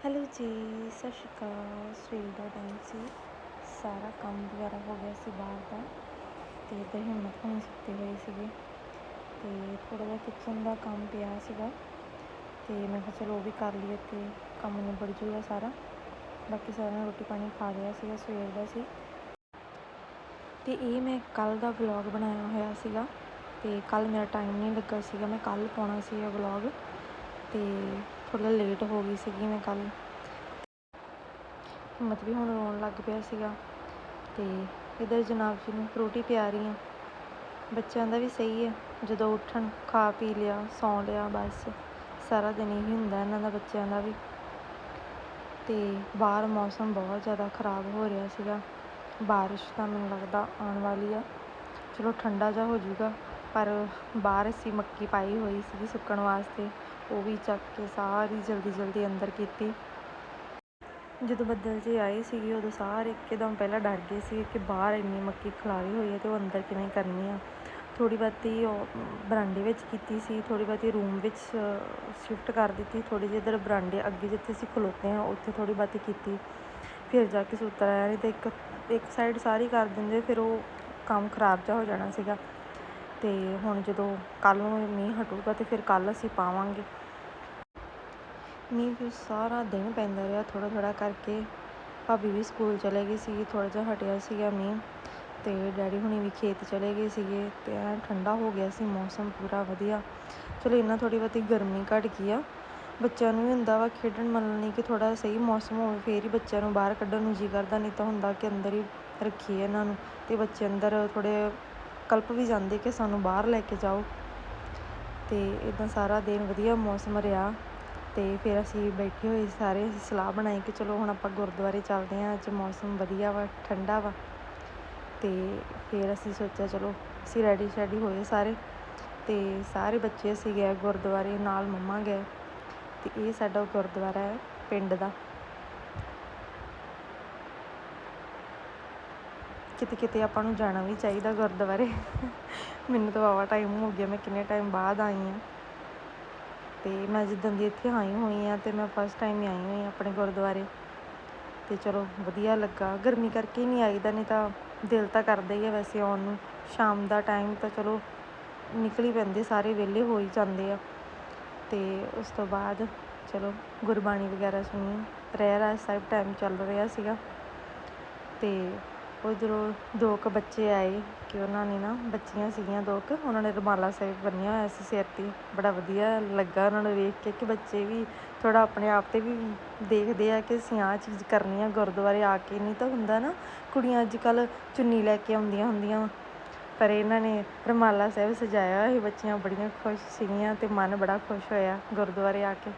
Hello ਜੀ, ਸਤਿ ਸ਼੍ਰੀ ਅਕਾਲ। ਸਵੇਰ ਦਾ ਟਾਈਮ ਸੀ। ਸਾਰਾ ਕੰਮ ਵਗੈਰਾ ਹੋ ਗਿਆ ਸੀ ਬਾਹਰ ਦਾ। ਤੇ ਇੱਧਰ ਹਿੰਮਤ ਹੋਣੀ ਸੁੱਤੇ ਹੋਏ ਸੀਗੇ। ਤੇ ਥੋੜਾ ਜਿਹਾ ਕਿਚਨ ਦਾ ਕੰਮ ਪਿਆ ਸੀਗਾ। ਤੇ ਮੈਂ ਕਿਹਾ ਚਲੋ ਉਹ ਵੀ ਕਰ ਲਈਏ ਤੇ ਕੰਮ ਨਿਬੜ ਜੂਗਾ ਸਾਰਾ। ਬਾਕੀ ਸਾਰਿਆਂ ਨੇ ਰੋਟੀ ਪਾਣੀ ਖਾ ਲਿਆ ਸੀਗਾ, ਸਵੇਰ ਦਾ ਸੀ। ਤੇ ਇਹ ਮੈਂ ਕੱਲ ਦਾ ਵਲੌਗ ਬਣਾਇਆ ਹੋਇਆ ਸੀਗਾ। ਤੇ ਕੱਲ ਮੇਰਾ ਟਾਈਮ ਨਹੀਂ ਲੱਗਾ ਸੀਗਾ। ਮੈਂ ਕੱਲ ਪਾਉਣਾ ਸੀ ਇਹ ਵਲੌਗ ਤੇ ਥੋੜਾ ਲੇਟ ਹੋ ਗਈ ਸੀਗੀ ਮੈਂ ਕੱਲ ਹਿੰਮਤ ਵੀ ਹੁਣ ਰੋਣ ਲੱਗ ਪਿਆ ਸੀਗਾ। ਤੇ ਇਧਰ ਜਨਾਬ ਜੀ ਨੂੰ ਫਰੂਟੀ ਪਿਆ ਰਹੀ ਆ ਬੱਚਿਆਂ ਦਾ ਵੀ ਸਹੀ ਹੈ। ਜਦੋਂ ਉੱਠਣ, ਖਾ ਪੀ ਲਿਆ, ਸੌਂ ਲਿਆ, ਬਸ। ਸਾਰਾ ਦਿਨ ਇਹੀ ਹੁੰਦਾ ਇਹਨਾਂ ਦਾ, ਬੱਚਿਆਂ ਦਾ ਵੀ। ਤੇ ਬਾਹਰ ਮੌਸਮ ਬਹੁਤ ਜ਼ਿਆਦਾ ਖਰਾਬ ਹੋ ਰਿਹਾ ਸੀਗਾ। ਬਾਰਿਸ਼ ਤਾਂ ਮੈਨੂੰ ਲੱਗਦਾ ਆਉਣ ਵਾਲੀ ਆ। ਚਲੋ ਠੰਡਾ ਜਿਹਾ ਹੋ ਜਾਊਗਾ। ਪਰ ਬਾਹਰ ਅਸੀਂ ਮੱਕੀ ਪਾਈ ਹੋਈ ਸੀਗੀ ਸੁੱਕਣ ਵਾਸਤੇ, ਉਹ ਵੀ ਚੱਕ ਕੇ ਸਾਰੀ ਜਲਦੀ ਜਲਦੀ ਅੰਦਰ ਕੀਤੀ। ਜਦੋਂ ਬੱਦਲ ਜੇ ਆਏ ਸੀਗੇ, ਉਦੋਂ ਸਾਰੇ ਇੱਕਦਮ ਪਹਿਲਾਂ ਡਰ ਗਏ ਸੀ ਕਿ ਬਾਹਰ ਇੰਨੀ ਮੱਕੀ ਖਲਾਰੀ ਹੋਈ ਹੈ ਤੇ ਉਹ ਅੰਦਰ ਕਿਵੇਂ ਕਰਨੀ ਆ। ਥੋੜੀ ਬਹੁਤੀ ਉਹ ਬਰਾਂਡੇ ਵਿੱਚ ਕੀਤੀ ਸੀ ਥੋੜੀ ਬਹੁਤੀ ਰੂਮ ਵਿੱਚ ਸ਼ਿਫਟ ਕਰ ਦਿੱਤੀ ਥੋੜੀ ਜਿਹੀ ਇਧਰ ਬਰਾਂਡੇ ਅੱਗੇ ਜਿੱਥੇ ਅਸੀਂ ਖਲੋਤੇ ਹਾਂ, ਉੱਥੇ ਥੋੜੀ ਬਹੁਤੀ ਕੀਤੀ। ਫਿਰ ਜਾ ਕੇ ਸੂਤਰ ਆਇਆ ਨਹੀਂ ਤੇ ਇੱਕ ਇੱਕ ਸਾਈਡ ਸਾਰੀ ਕਰ ਦਿੰਦੇ, ਫਿਰ ਉਹ ਕੰਮ ਖਰਾਬ ਜਾ ਹੋ ਜਾਣਾ ਸੀਗਾ। ਅਤੇ ਹੁਣ ਜਦੋਂ ਕੱਲ੍ਹ ਨੂੰ ਮੀਂਹ ਹਟੂਗਾ ਤੇ ਫਿਰ ਕੱਲ੍ਹ ਅਸੀਂ ਪਾਵਾਂਗੇ। ਮੀਂਹ ਫਿਰ ਸਾਰਾ ਦਿਨ ਪੈਂਦਾ ਰਿਹਾ, ਥੋੜ੍ਹਾ ਥੋੜ੍ਹਾ ਕਰਕੇ। ਭਾਬੀ ਵੀ ਸਕੂਲ ਚਲੇ ਗਈ ਸੀ ਥੋੜ੍ਹਾ ਜਿਹਾ ਹਟਿਆ ਸੀਗਾ ਮੀਂਹ ਅਤੇ ਡੈਡੀ ਹੁਣੀ ਵੀ ਖੇਤ ਚਲੇ ਗਏ ਸੀਗੇ ਅਤੇ ਐ ਠੰਡਾ ਹੋ ਗਿਆ ਸੀ, ਮੌਸਮ ਪੂਰਾ ਵਧੀਆ। ਚਲੋ ਇੰਨਾ ਥੋੜ੍ਹੀ ਬਹੁਤੀ ਗਰਮੀ ਘਟ ਗਈ ਆ। ਬੱਚਿਆਂ ਨੂੰ ਵੀ ਹੁੰਦਾ ਵਾ ਖੇਡਣ ਮੱਲਣ ਲਈ ਕਿ ਥੋੜ੍ਹਾ ਸਹੀ ਮੌਸਮ ਹੋਵੇ, ਫੇਰ ਹੀ ਬੱਚਿਆਂ ਨੂੰ ਬਾਹਰ ਕੱਢਣ ਨੂੰ ਜੀ ਕਰਦਾ, ਨਹੀਂ ਤਾਂ ਹੁੰਦਾ ਕਿ ਅੰਦਰ ਹੀ ਰੱਖੀਏ ਇਹਨਾਂ ਨੂੰ ਅਤੇ ਬੱਚੇ ਅੰਦਰ ਥੋੜ੍ਹੇ ਕਲਪ ਵੀ ਜਾਂਦੇ ਕਿ ਸਾਨੂੰ ਬਾਹਰ ਲੈ ਕੇ ਜਾਓ। ਤੇ ਇਦਾਂ ਸਾਰਾ ਦਿਨ ਵਧੀਆ ਮੌਸਮ ਰਿਹਾ ਤੇ ਫਿਰ ਅਸੀਂ ਬੈਠੇ ਹੋਏ ਸਾਰੇ, ਅਸੀਂ ਸਲਾਹ ਬਣਾਈ ਕਿ ਚਲੋ ਹੁਣ ਆਪਾਂ ਗੁਰਦੁਆਰੇ ਚੱਲਦੇ ਹਾਂ, ਅੱਜ ਮੌਸਮ ਵਧੀਆ ਵਾ, ਠੰਡਾ ਵਾ। ਤੇ ਫਿਰ ਅਸੀਂ ਸੋਚਿਆ ਚਲੋ ਅਸੀਂ ਰੈਡੀ ਸ਼ੈਡੀ ਹੋਏ ਸਾਰੇ ਤੇ ਸਾਰੇ ਬੱਚੇ ਅਸੀਂ ਗਏ ਗੁਰਦੁਆਰੇ, ਨਾਲ ਮੰਮਾ ਗਏ ਤੇ ਇਹ ਸਾਡਾ ਗੁਰਦੁਆਰਾ ਹੈ ਪਿੰਡ ਦਾ। ਕਿਤੇ ਕਿਤੇ ਆਪਾਂ ਨੂੰ ਜਾਣਾ ਵੀ ਚਾਹੀਦਾ ਗੁਰਦੁਆਰੇ। ਮੈਨੂੰ ਤਾਂ ਵਾਵਾ ਟਾਈਮ ਹੋ ਗਿਆ, ਮੈਂ ਕਿੰਨੇ ਟਾਈਮ ਬਾਅਦ ਆਈ ਹਾਂ ਤੇ ਮੈਂ ਜਿੱਦਾਂ ਦੀ ਇੱਥੇ ਆਈ ਹੋਈ ਆ ਤੇ ਮੈਂ ਫਸਟ ਟਾਈਮ ਹੀ ਆਈ ਹੋਈ ਆਪਣੇ ਗੁਰਦੁਆਰੇ। ਤੇ ਚਲੋ ਵਧੀਆ ਲੱਗਾ। ਗਰਮੀ ਕਰਕੇ ਨਹੀਂ ਆਈਦਾ, ਨਹੀਂ ਤਾਂ ਦਿਲ ਤਾਂ ਕਰਦਾ ਹੀ ਆ ਵੈਸੇ ਆਉਣ ਨੂੰ। ਸ਼ਾਮ ਦਾ ਟਾਈਮ ਤਾਂ ਚਲੋ ਨਿਕਲੀ ਪੈਂਦੇ, ਸਾਰੇ ਵਿਹਲੇ ਹੋ ਹੀ ਜਾਂਦੇ ਆ। ਤੇ ਉਸ ਤੋਂ ਬਾਅਦ ਚਲੋ ਗੁਰਬਾਣੀ ਵਗੈਰਾ ਸੁਣੀ। ਰਹਿ ਰਾਜ ਸਾਹਿਬ ਟਾਈਮ ਚੱਲ ਰਿਹਾ ਸੀਗਾ। ਤੇ ਉਧਰੋਂ ਦੋ ਕੁ ਬੱਚੇ ਆਏ ਕਿ ਉਹਨਾਂ ਨੇ ਨਾ ਬੱਚੀਆਂ ਸੀਗੀਆਂ ਦੋ ਕੁ, ਉਹਨਾਂ ਨੇ ਰੁਮਾਲਾ ਸਾਹਿਬ ਬੰਨਿਆ ਹੋਇਆ ਸੀ ਸਿਰ 'ਤੇ, ਬੜਾ ਵਧੀਆ ਲੱਗਾ ਉਹਨਾਂ ਨੂੰ ਵੇਖ ਕੇ ਕਿ ਬੱਚੇ ਵੀ ਥੋੜ੍ਹਾ ਆਪਣੇ ਆਪ 'ਤੇ ਵੀ ਦੇਖਦੇ ਆ ਕਿ ਅਸੀਂ ਆਹ ਚੀਜ਼ ਕਰਨੀ ਆ, ਗੁਰਦੁਆਰੇ ਆ ਕੇ ਨਹੀਂ ਤਾਂ ਹੁੰਦਾ ਨਾ, ਕੁੜੀਆਂ ਅੱਜ ਕੱਲ੍ਹ ਚੁੰਨੀ ਲੈ ਕੇ ਆਉਂਦੀਆਂ ਹੁੰਦੀਆਂ। ਪਰ ਇਹਨਾਂ ਨੇ ਰੁਮਾਲਾ ਸਾਹਿਬ ਸਜਾਇਆ ਹੋਇਆ ਸੀ ਬੱਚੀਆਂ ਬੜੀਆਂ ਖੁਸ਼ ਸੀਗੀਆਂ ਅਤੇ ਮਨ ਬੜਾ ਖੁਸ਼ ਹੋਇਆ ਗੁਰਦੁਆਰੇ ਆ ਕੇ।